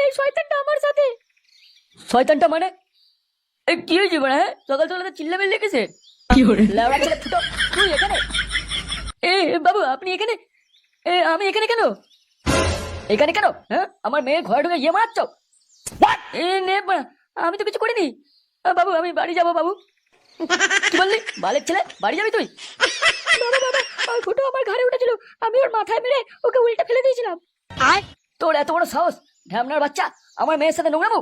এই শয়তানটা আমার সাথে। শয়তানটা মানে? এ কি হয়েছে মানে হ্যাঁ? সকাল সকাল তো চিল্লামিল্লি লেগেছে কি hore লেওড়া ছেলে ফুটো তুই এখানে? এ বাবু আপনি এখানে? এ আমি এখানে কেন? এখানে কেন? হ্যাঁ? আমার মেয়ে ঘরে ঢুকে ইয়ে মারাচ্ছ? এ নে আমি তো কিছু করিনি। বাবু আমি বাড়ি যাব বাবু। কি বললি? বালের ছেলে? বাড়ি যাবি তুই? বাবা বাবা ওই ফুটো আমার ঘরে উঠেছিল। আমি ওর মাথায় মেরে ওকে উল্টে ফেলে দিয়েছিলাম। আয়। তোর এত বড় সাহস? ঢ্যামনার বাচ্চা আমার মেয়ের সাথে নোংরামো।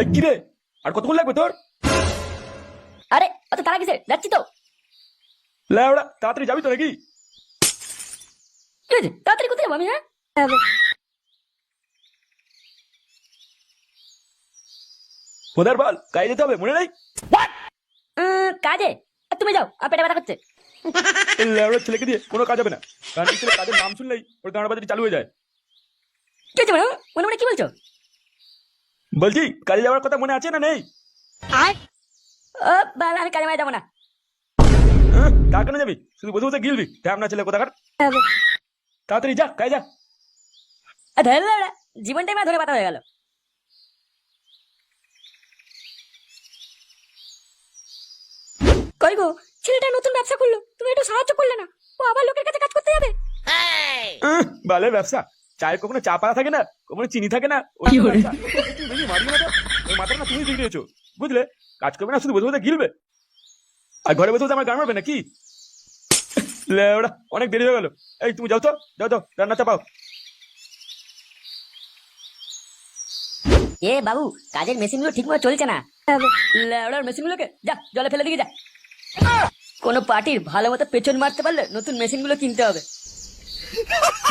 এই কি আর কতক্ষণ লাগবে তোর? আরে অত তারা কিসে যাচ্ছি তো। ল্যাওড়া তাড়াতাড়ি যাবি তো নাকি? কি হয়েছে তাড়াতাড়ি কোথায় যাব আমি হ্যাঁ? খোদার বল কাজে যেতে হবে মনে নেই? কাজে। তুমি যাও আর পেটে ব্যথা করছে। এই ছেলেকে দিয়ে কোনো কাজ হবে না। কারণ ছেলে কাজের নাম শুনলেই ওর বাজারি চালু হয়ে যায়। কি হয়েছে মনে মনে কি বলছো? বলছি কাজে যাওয়ার কথা মনে আছে না নেই? আয় ও বাল আমি কাজে যাব না। হ্যাঁ তা কেন যাবি? শুধু বসে বসে গিলবি। ঢ্যামনা ছেলে কোথাকার। তাড়াতাড়ি যা কাজে যা। আর ধরে জীবনটাই মা ধরে পাতা হয়ে গেল। কই গো? ছেলেটা নতুন ব্যবসা করল তুমি একটু সাহায্য করলে না। ও আবার লোকের কাছে কাজ করতে যাবে? আহ, বালের ব্যবসা। চায়ে কখনো চা পাতা থাকে না কখনো চিনি থাকে না। ওই মাথাটা না তুমি দিয়েছ বুঝলে? কাজ করবে না শুধু বসে বসে গিলবে আর ঘরে বসে বসে আমার গান মারবে না কি লেওড়া অনেক দেরি হয়ে গেল। এই তুমি যাও তো যাও তো রান্না চাপাও। এ বাবু কাজের মেশিনগুলো ঠিক মতো চলছে না। লেওড়ার মেশিনগুলোকে যা জলে ফেলে দিকে যা। কোন পার্টির ভালো মতো পেছন মারতে পারলে নতুন মেশিনগুলো কিনতে হবে।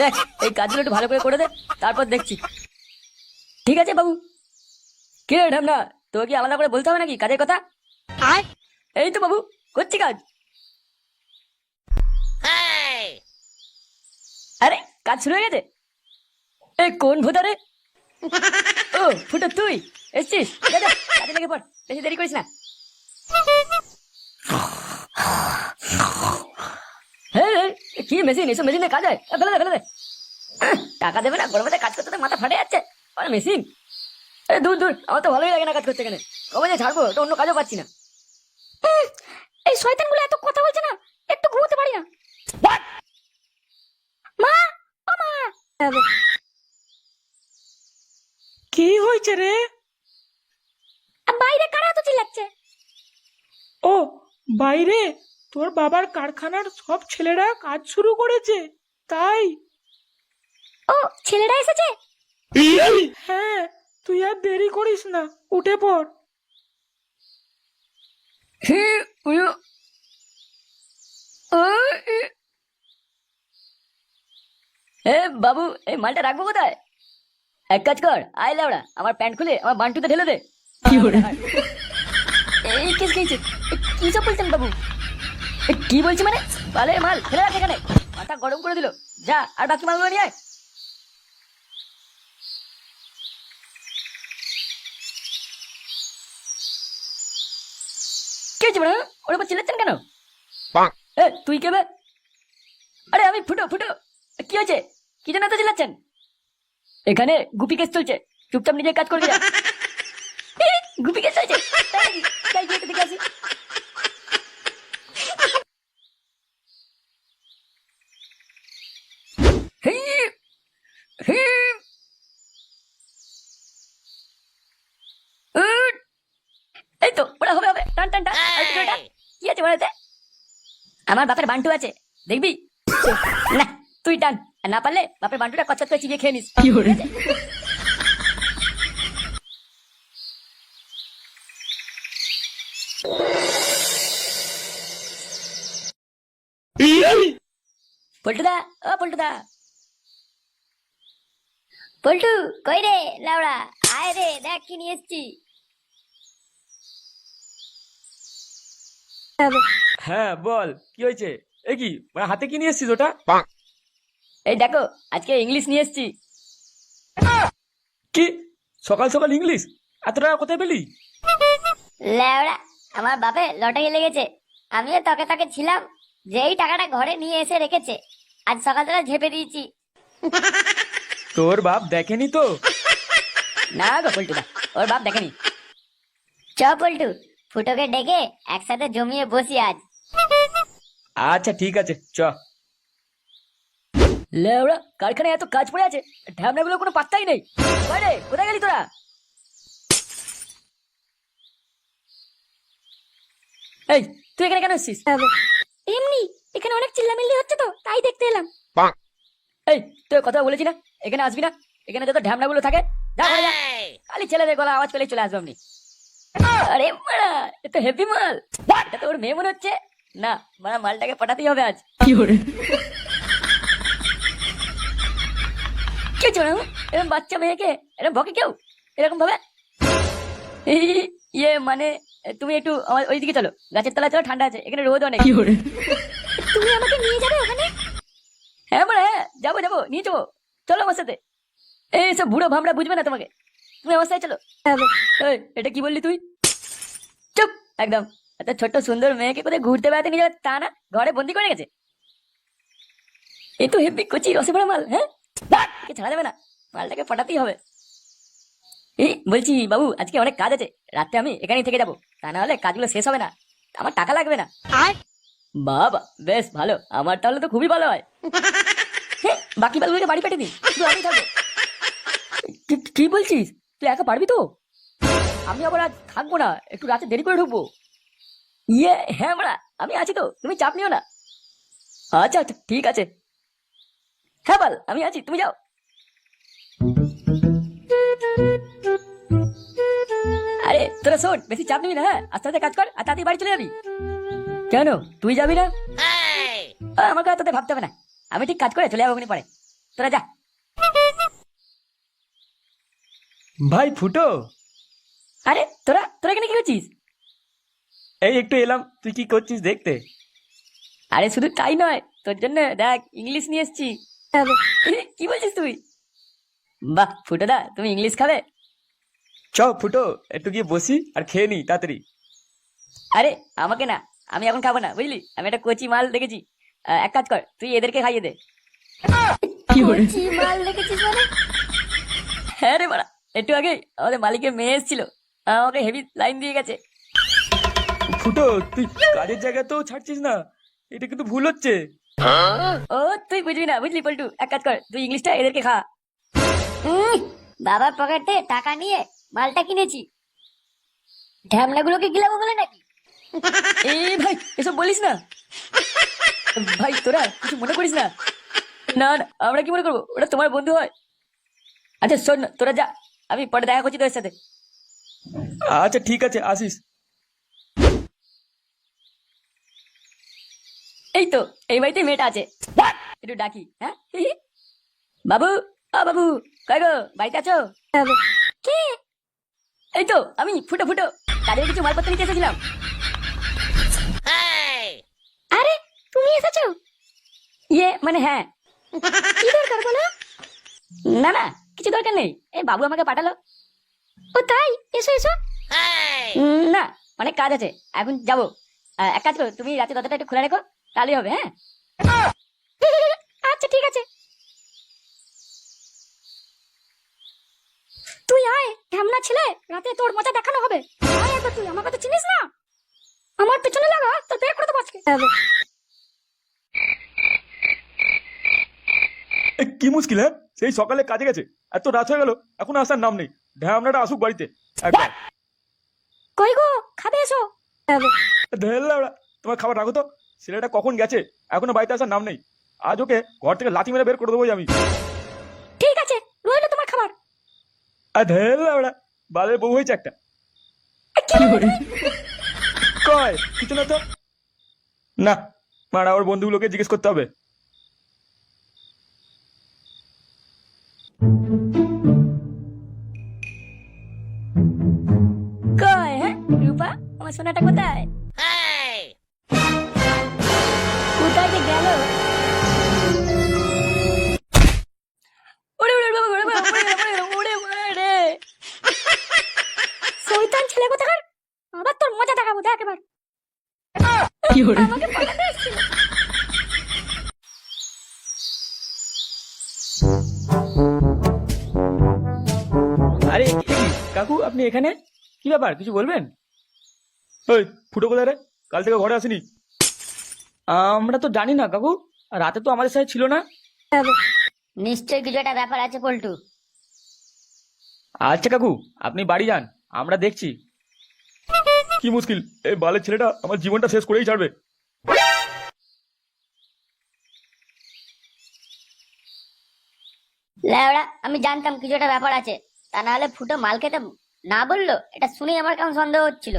দেখ এই কাজগুলো একটু ভালো করে করে দে তারপর দেখছি। ঠিক আছে বাবু। কে ঢামনা তোকে কি আলাদা করে বলতে হবে নাকি কাজের কথা? এই তো বাবু করছি কাজ। আরে কাজ শুরু হয়ে গেছে? এই কোন ভোটারে ও ফুটো তুই এসছিস? কাজে লেগে পড় বেশি দেরি করিস না হ্যাঁ হ্যাঁ, কি মেশিন এসব মেশিনে কাজ হয়? ফেলে দে ফেলে দে টাকা দেবে না গরমে কাজ করতে মাথা ফাটে যাচ্ছে। আর মেশিন। আরে দূর দূর আমার তো ভালোই লাগে না কাজ করতে এখানে কবে যে ছাড়বো তো অন্য কাজও পাচ্ছি না। এই শয়তানগুলো এত কথা বলছে না একটু ঘুমোতে পারি না। মা ও মা। কি হয়েছে রে? বাইরে কারা তো চিল্লাচ্ছে? ও বাইরে? তোর বাবার কারখানার সব ছেলেরা কাজ শুরু করেছে তাই ও ছেলেরা এসেছে হ্যাঁ তুই আর দেরি করিস না উঠে পড় এ বাবু এই মালটা রাখব কোথায় এক কাজ কর আয় লাউড়া আমার প্যান্ট খুলে আমার বান্টুতে ঢেলে দে কি সব বলছেন বাবু কি বলছি মানে পালের মাল ফেলে রাখ এখানে মাথা গরম করে দিল যা আর বাকি মালগুলো নিয়ে আয় কি হয়েছে মানে ওর উপর চিল্লাচ্ছেন কেন এ তুই কে বে? আরে আমি ফুটো ফুটো কি হয়েছে কি জন্য এত চিল্লাচ্ছেন এখানে গুপি কেস চলছে চুপচাপ নিজের কাজ করবি গুপি কেস চলছে তাই তাই দেখে আসি হি, হি, উট। এই তো ওটা কি আছে বলতে? আমার বাপের বান্টু আছে। দেখবি? না তুই টান। না পারলে বাপের বান্টুটা কচ্ছপ করে চিবিয়ে খেয়ে নিস। পল্টুদা ও পল্টুদা। পল্টু কই রে লাউড়া? আয় রে দেখ কি নিয়ে এসছি। হ্যাঁ বল কি হয়েছে? এ কি মানে হাতে কি নিয়ে এসছিস ওটা? এই দেখো আজকে ইংলিশ নিয়ে এসছি। কি? সকাল সকাল ইংলিশ? এত টাকা কোথায় পেলি? লেওড়া আমার বাপে লটারি লেগেছে। আমিও তকে তকে ছিলাম যেই টাকাটা ঘরে নিয়ে এসে রেখেছে। আজ সকাল সকালবেলা ঝেপে দিয়েছি। তোর বাপ দেখেনি তো? না গো পল্টু ওর বাপ দেখেনি। চ পল্টু। ফুটোকে ডেকে একসাথে জমিয়ে বসি আজ। আচ্ছা ঠিক আছে চ। লেওড়া কারখানায় এত কাজ পড়ে আছে ঢ্যামনাগুলো কোনো পাত্তাই নেই। বাইরে কোথায় গেলি তোরা? এই তুই এখানে কেন এসেছিস? এমনি এখানে অনেক চিল্লামিল্লি হচ্ছে তো তাই দেখতে এলাম। এই তুই কথা বলেছি না? এখানে আসবি না? এখানে যত ঢ্যামনাগুলো থাকে যা খালি ছেলেদের গলা আওয়াজ পেলেই চলে আসব আপনি আরে মারা এ তো হেভি মাল। এটা তো ওর মেয়ে মনে হচ্ছে? না মারা মালটাকে পাঠাতেই হবে আজ। Fiore. কে চোর এরকম বাচ্চা মেয়েকে? এরকম বকে কেউ? এরকম ভাবে? ইয়ে মানে তুমি একটু আমার ওইদিকে চলো। গাছের তলায় চলো ঠান্ডা আছে। এখানে রোদ অনেক তুমি আমাকে নিয়ে যাবে ওখানে? হ্যাঁ মানে হ্যাঁ যাব যাব নিয়ে যাব চলো আমার সাথে। এই সব বুড়ো ভামরা বুঝবে না তোমাকে। তুমি আমার সাথে চলো। এটা কি বললি তুই? চুপ একদম। এত ছোট্ট সুন্দর মেয়েকে কোথায় ঘুরতে বেড়াতে নিয়ে যাবে তা না ঘরে বন্দি করে গেছে এ তো হেব্বি কচি রসে ভরা মাল হ্যাঁ? ছাড়া যাবে না মালটাকে পটাতেই হবে। এই বলছি বাবু আজকে অনেক কাজ আছে রাতে আমি এখানেই থেকে যাব। তা না হলে কাজগুলো শেষ হবে না আমার টাকা লাগবে না। বাবা বেশ ভালো আমার তাহলে তো খুবই ভালো হয়। হ্যাঁ, বাকি বালগুলোকে বাড়ি থাকব কি- কি বলছিস? তুই একা পারবি তো? আমি আবার আজ থাকব না। একটু রাতে দেরি করে ঢুকবো। ইয়ে হ্যাঁ আমরা আমি আছি তো তুমি চাপ নিও না। আচ্ছা আচ্ছা ঠিক আছে। হ্যাঁ বল আমি আছি তুমি যাও। আরে তোরা শোন বেশি চাপ নিবি না হ্যাঁ? আস্তে আস্তে কাজ কর আর তাড়াতাড়ি বাড়ি চলে যাবি। কেন তুই যাবি না? আ, আমাকে আর তোদের ভাবতে হবে না। আমি ঠিক কাজ করে চলে যাব পরে। তোরা যা। ভাই ফুটো আরে তোরা তোরা এখানে কি করছিস? এই একটু এলাম তুই কি করছিস দেখতে? আরে শুধু তাই নয় তোর জন্য দেখ ইংলিশ নিয়ে এসছি। কি বলছিস তুই? বাহ ফুটোদা তুমি ইংলিশ খাবে? চ ফুটো একটু গিয়ে বসি আর খেয়ে নি তাড়াতাড়ি। আরে আমাকে না আমি এখন খাব না বুঝলি? আমি একটা কচি মাল দেখেছি। এক কাজ কর তুই এদেরকে খাইয়ে দে. মাল দেখেছিস মানে? হ্যাঁ রে বাড়া একটু আগে আমাদের মালিকের মেয়ে এসেছিল। আমাকে হেভি লাইন দিয়ে গেছে। ফুটো তুই কাজের জায়গা তো ছাড়ছিস না। এটা কিন্তু ভুল হচ্ছে। ও তুই বুঝবি না বুঝলি পল্টু? এক কাজ কর তুই ইংলিশটা এদেরকে খা। বাবার পকেট টাকা নিয়ে মালটা কিনেছি। ঢ্যামলাগুলোকে গিলাবো বলে নাকি? এই ভাই এসব বলিস না। ভাই তোরা কিছু মনে করিস না। না না আমরা কি মনে করব? ওটা তোমার বন্ধু হয়। আচ্ছা শোন না, তোরা যা আমি পরে দেখা করছি তোর সাথে। আচ্ছা ঠিক আছে আসিস। এই তো এই বাড়িতে মেয়েটা আছে। একটু ডাকি হ্যাঁ? বাবু আ বাবু কয় গো বাড়িতে আছো? কে? এই তো আমি ফুটো ফুটো। কাজের কিছু মালপত্র নিতে এসেছিলাম। আরে তুমি এসেছ? ইয়ে মানে হ্যাঁ। কি দরকার বলো? না না কিছু দরকার নেই। এই বাবু আমাকে পাঠালো। ও, তাই? এসো এসো। না, অনেক কাজ আছে। এখন যাব। এক কাজ করো, তুমি রাতে দরজাটা একটু খোলা রেখো, তাহলেই হবে হ্যাঁ? আচ্ছা ঠিক আছে। তুই আয়, ঢ্যামনা ছেলে, রাতে তোর মজা দেখানো হবে। আয় তুই আমাকে তো চিনিস না? আমার পেছনে লাগা, তোর করে দেবো আজকে। কি মুশকিল হ্যাঁ? সেই সকালে কাজে গেছে, এত রাত হয়ে গেল, এখন আসার নাম নেই। ঢ্যামনাটা আসুক বাড়িতে একবার। কই গো খাবে এসো। ওরা তোমার খাবার রাখো তো। ছেলেটা কখন গেছে এখনও বাড়িতে আসার নাম নেই। আজ ওকে ঘর থেকে লাথি মেরে বের করে দেবো আমি। ঠিক আছে রইল তোমার খাবার। আর ওরা বালের বউ হয়েছে একটা। কয় কিছু না তো? না মারা ওর বন্ধুগুলোকে জিজ্ঞেস করতে হবে। আমার সোনাটা কোথায়? কোথায় যে গেল? ওরে ওরে বাবা ওরে বাবা ওরে ওরে ওরে ওরে। রে শয়তান ছেলে কোথাকার? আবার তোর মজা দেখাবো দেখ এবার। Fiore. আমাকে আরে কাকু আপনি এখানে? কি ব্যাপার? কিছু বলবেন? ওই ফুটো কোথায় রে? কাল থেকে ঘরে আসেনি? আমরা তো জানি না কাকু। রাতে তো আমাদের সাথে ছিল না। নিশ্চয়ই কিছু একটা ব্যাপার আছে পল্টু। আচ্ছা কাকু আপনি বাড়ি যান আমরা দেখছি। কি মুশকিল? এই বালের ছেলেটা আমার জীবনটা শেষ করেই ছাড়বে। লেওড়া আমি জানতাম কিছু একটা ব্যাপার আছে। তা না হলে ফুটো মাল খেতে না বলল এটা শুনেই আমার কেমন সন্দেহ হচ্ছিল।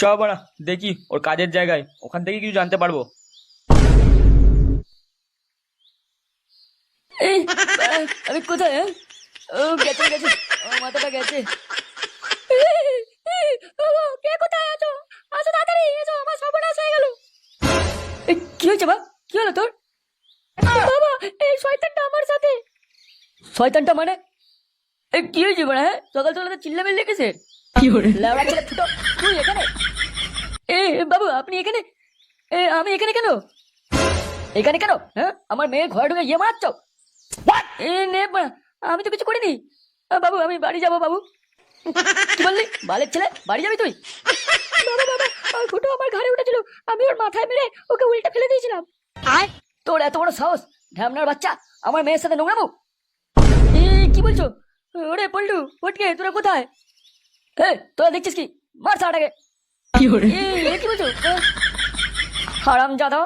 চ বাড়া দেখি ওর কাজের জায়গায়। ওখান থেকে কিছু জানতে পারব। আমি কোথায়? ও গেছে গেছে মাথাটা গেছে। কে কোথায় আছো? আসো তাড়াতাড়ি এসো আমার সর্বনাশ হয়ে গেল। কি হয়েছে বা? কি হলো তোর? বাবা এই শয়তানটা আমার সাথে। শয়তানটা মানে? এই কি হয়েছে মানে হ্যাঁ? সকাল সকাল তো চিল্লামিল লেগেছে। Fiore, লেওড়া ছেলে ফুটো তুই এখানে? আপনি এখানে এ আমি এখানে কেন? এখানে কেন? হ্যাঁ? আমার মেয়ে ঘরে ঢুকে ইয়ে মারাচ্ছ আমি তো কিছু করিনি। বাবু আমি বাড়ি যাব বাবু। কি বললি? বালের ছেলে? বাড়ি যাবি তুই? বাবা বাবা আর ফুটো আমার ঘরে উঠেছিল। আমি ওর মাথায় মেরে ওকে উল্টে ফেলে দিয়েছিলাম। তোর এত বড় সাহস? ঢ্যামনার বাচ্চা আমার মেয়ের সাথে নোংরামো? কি বলছো? ওরে পল্টু ওটকে তোরা কোথায়? এ তোরা দেখছিস কি? মার সাটাকে Fiore, এ এ কি বলছো হারাম জাদা